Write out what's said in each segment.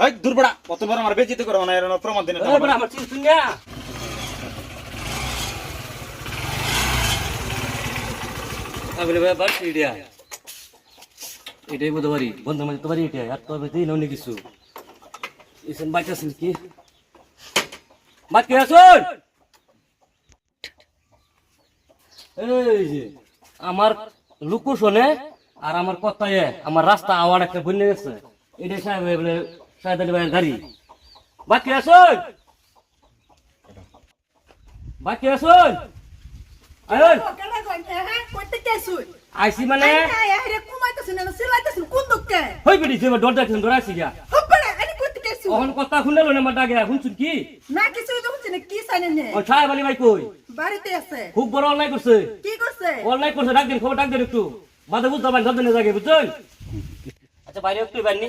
এই দুর্বড়া কতবার আমার বেজিতে করো না এর প্রমাণ দিনে আমার চিন শুন না আমি বলে বাবা ইডিয়া এটাই বলতে পারি বন্ধু মানে তোমার এটা আর তোর দিই কিছু। আছেন কি? বাদ কে আসুন এই যে আমার লুকু শোনে আর আমার কথায় আমার রাস্তা আওয়ার একটা বন্যে গেছে। এটাই সাহেব বলে আলী ভাইয়ের গাড়ি। বাকি আসুন বাকি আসুন আয়ুন আইসি মানে? হই বেটি যে ডর দেখছেন ডর আইসি গা হপড়ে আনি কইতে কেসু অহন কথা শুনলো না আমার ডাকে, শুনছুন কি? না কিছু তো হচ্ছে না কি জানে নে ও সাহেব আলী ভাই কই? বাড়িতে আছে খুব বড় অন্যায় করছে। কি করছে অনলাইন করছে ডাক দিন, খবর ডাক দিন একটু। মাথা বুঝতে পারেন সব দিনের জায়গায় বুঝছেন? আচ্ছা বাইরে একটু বাইরে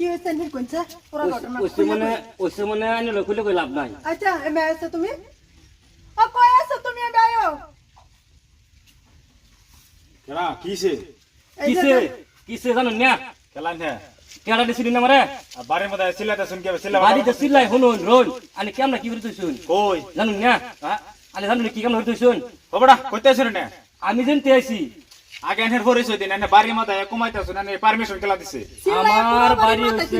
কি হইছে নি কোনছে পুরো ঘটনা ওইসে মানে ওইসে মানে আনি খুলে কই লাভ নাই। আচ্ছা এমে আছে তুমি? ও কই আছো তুমি এমে আয়ো? কেনা কিসে? এই যে কিসে? কিসে জানেন না হ্যাঁ দিছিলি মারে? মধ্যে সিলাতে শুন সিলা রোন আনি কেমন কি করে তুইছুন? কই? জানুন না আনি জানুন কি কেমন কইতে না আমি জানতে আইছি আগে এনের পরিচয় দিন এনে বাড়ির মধ্যে কমাইতে আসুন এনে পারমিশন খেলা দিছে? আমার বাড়ি হইছে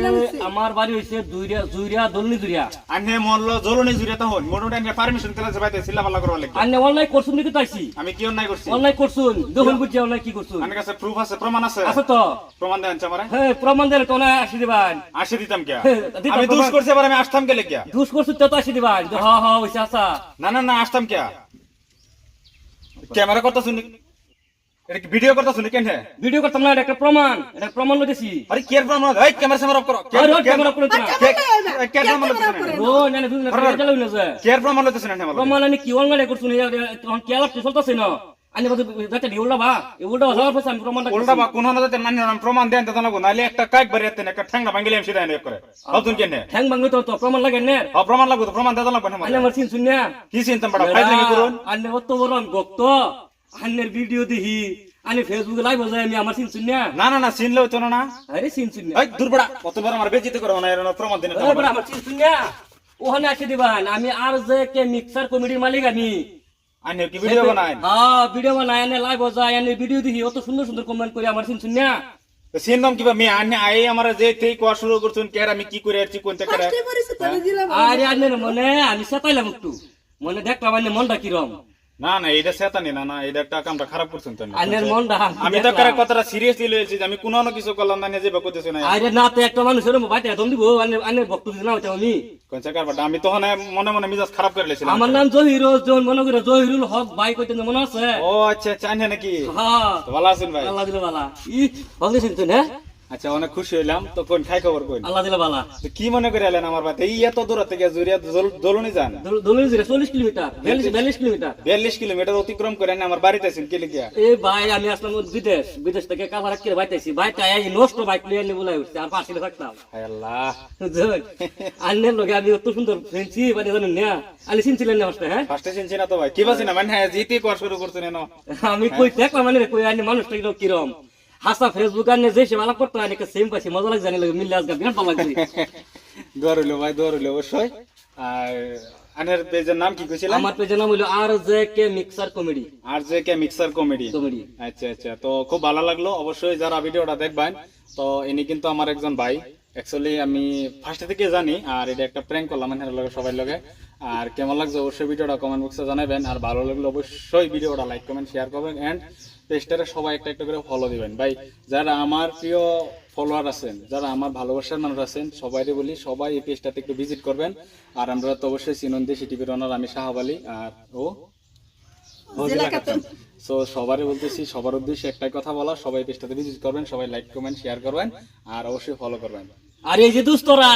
আমার বাড়ি হইছে দুইরা জুইরা দলনি জুইরা। আনে মল্ল জলনি জুড়ে তখন মোটামুটি এনে পারমিশন খেলা যাবাইতে সিলা পাল্লা করবার লাগে আনি অনলাইন করছুন নাকি তাইছি। আমি কি অন্যায় করছি? অনলাইন করছুন দেখুন বুঝছি অনলাইন কি করছুন। আমার কাছে প্রুফ আছে প্রমাণ আছে? আছে তো। প্রমাণ দেন আমারে হ্যাঁ প্রমাণ দিলে তো না আসি দিবান। আসে দিতাম কে? হ্যাঁ, আমি দোষ। করছি আবার আমি আসতাম কে? লেগিয়া দুষ করছুন তো আসি দিবান। হ হ হইছে আসা না না না আসতাম কে? ক্যামেরা করতে শুনি এটা কি ভিডিও করতে শুনি কেন হ্যাঁ ভিডিও করতাম না এটা একটা প্রমাণ এটা প্রমাণ লইতেছি। আরে কেয়ার প্রমাণ? এই ক্যামেরা স্যামেরা অফ করো। আরে ক্যামেরা করে না। কেয়ার প্রমাণ লইতেছ না ও না না দুই না চালাও না যে কেয়ার প্রমাণ লইতেছ না প্রমাণ আমি কি অনলাইনে করছুন তখন কি আলাপ চলতেছে না। আনি বাদে যাতে উল্টা বা এই উল্টা যাওয়ার পর আমি প্রমাণটা উল্টা বা কোন হলো নানি নাম প্রমাণ দেন তো না নালে একটা কাক বাড়ি এতেন একটা ঠ্যাংনা ভাঙিলে আমি সেটা এনে করে। হতুন কেন? হ্যাং ভাঙলে তো তো প্রমাণ লাগে না। ও প্রমাণ লাগবে তো প্রমাণ দেওয়া লাগবে না আনি আমার চিন শুন না। কি চিন্তা বড় ফাইল লাগি করুন? আনে অত বড় আমি ভক্ত। আন্নের ভিডিও দেখি আনি ফেসবুকে লাইভ যায় আমি আমার চিন শুন না। না না না চিনলেও তো না। আরে চিন শুন এই দুর্বড়া কতবার আমার বেজিতে করো না এর প্রমাণ দিনে আমার চিন শুন না। ওখানে আসে দিবান আমি আর যে কে মিক্সার কমিটির মালিক আমি। আনি কি ভিডিও বানাই হ্যাঁ ভিডিও বানায় এনে লাইভ যায় এনে ভিডিও দেখি অত সুন্দর সুন্দর কমেন্ট করে আমার চিন শুন না। চিনলাম কিবা মে আনি আই আমার যে তেই কোয়া শুরু করছুন কে আমি কি করে আছি কোনটা করে? কি আরে আন্নের মনে আমি সেটাইলাম একটু। মনে দেখলাম মনটা কিরম। না না এটা সেতানি না না এটা একটা কামটা খারাপ করছেন তো আমি তো করে কথাটা সিরিয়াসলি লইছি আমি কোনো না কিছু করলাম না নিজে বা করতেছি না আরে না তো একটা মানুষের বাইতে দম দিব আন্নের আন্নের বক্তব্য দিলাম এটা আমি। কোন চাকার বাটা আমি তখন মনে মনে মিজাজ খারাপ করে লেছিলাম। আমার নাম জহিরুল জন মনে করে জহিরুল হক ভাই কইতে মনে আছে? ও আচ্ছা আচ্ছা নাকি? হ্যাঁ। ভালো আছেন ভাই। আল্লাহ দিলে বালা ই ভালো দিছেন তো না? আচ্ছা অনেক খুশি হইলাম। তো কোন খাই খবর কোন আল্লাহ দিলে বালা। কি মনে করে এলেন আমার বাতে এই এত দূর থেকে জুরিয়া দলনি যান? দলিল জিরা চল্লিশ কিলোমিটার বিয়াল্লিশ বিয়াল্লিশ কিলোমিটার। বিয়াল্লিশ কিলোমিটার অতিক্রম করে এনে আমার বাড়িতে আছেন কি লিখিয়া এই ভাই আমি আসলাম বিদেশ। বিদেশ থেকে কাভার করে বাইতেছি বাইতে এই নষ্ট বাইক নিয়ে এনে বলাই উঠছে আর পাশে থাকতাম। হায় আল্লাহ। আন্নের লোকে আমি অত সুন্দর ফ্রেন্ডসি মানে জানেন না আলি চিনছিলেন না আসতে হ্যাঁ? ফার্স্টে চিনছি না তো ভাই। কি বাসি না? মানে হ্যাঁ জিতে কর শুরু করছেন আমি কই দেখলাম মানে কই আনি মানুষটা কিরম কিরম? হাসা ফেসবুক আনে যে সে ভালো করতো আনি সেম পাইছে মজা লাগে জানি লাগে মিললে আজকে বিরাট ভালো লাগছে। ভাই হইল অবশ্যই। আর আনের পেজের নাম কি কইছিলাম? আমার পেজের নাম হইল R J K mixer comedy. আর যে কে মিক্সার কমেডি। কমেডি। আচ্ছা আচ্ছা তো খুব ভালো লাগল। অবশ্যই যারা ভিডিওটা দেখবেন তো ইনি কিন্তু আমার একজন ভাই। অ্যাকচুয়ালি আমি ফার্স্ট থেকে জানি আর এটা একটা প্র্যাঙ্ক করলাম এর লগে সবাই লগে। আর কেমন লাগছে অবশ্যই ভিডিওটা কমেন্ট বক্সে জানাবেন। আর ভালো লাগলে অবশ্যই ভিডিওটা লাইক কমেন্ট শেয়ার করবেন। এন্ড পেজটারে সবাই একটা একটা করে ফলো দিবেন। ভাই যারা আমার প্রিয় ফলোয়ার আছেন যারা আমার ভালোবাসার মানুষ আছেন সবাইকে বলি সবাই এই পেজটাতে একটু ভিজিট করবেন। আর আমরা তো অবশ্যই সিনন্দি সিটি রনার আমি শাহাব আলী আর ও? ও জেলা ক্যাপ্টেন। সো সবারই বলতেছি সবার উদ্দেশ্যে একটাই কথা বলা সবাই পেজটাতে ভিজিট করবেন সবাই লাইক কমেন্ট শেয়ার করবেন আর অবশ্যই ফলো করবেন। আর এই যে দুস্তরা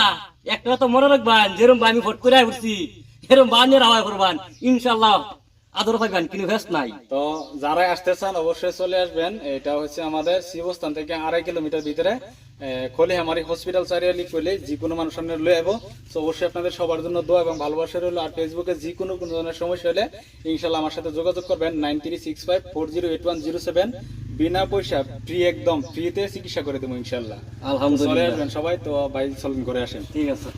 একটা তো মনে রাখবেন যেরকম আমি ভোট করে উঠছি এরকম বানিয়ে রাওয়া করবান ইনশাল্লাহ আদর পাইবেন কিন্তু ভেস্ট নাই। তো যারাই আসতে চান অবশ্যই চলে আসবেন। এটা হচ্ছে আমাদের শিবস্থান থেকে আড়াই কিলোমিটার ভিতরে খলিহামারি হসপিটাল চারিয়ালি করলে যে কোনো মানুষ সামনে লয়ে যাব। তো অবশ্যই আপনাদের সবার জন্য দোয়া এবং ভালোবাসা রইল। আর ফেসবুকে যে কোনো কোনো ধরনের সমস্যা হলে ইনশাল্লাহ আমার সাথে যোগাযোগ করবেন nine three six five four zero eight one zero seven. বিনা পয়সা ফ্রি একদম ফ্রিতে চিকিৎসা করে দেবো ইনশাল্লাহ আলহামদুলিল্লাহ। আসবেন সবাই। তো ভাই চলুন করে আসেন। ঠিক আছে।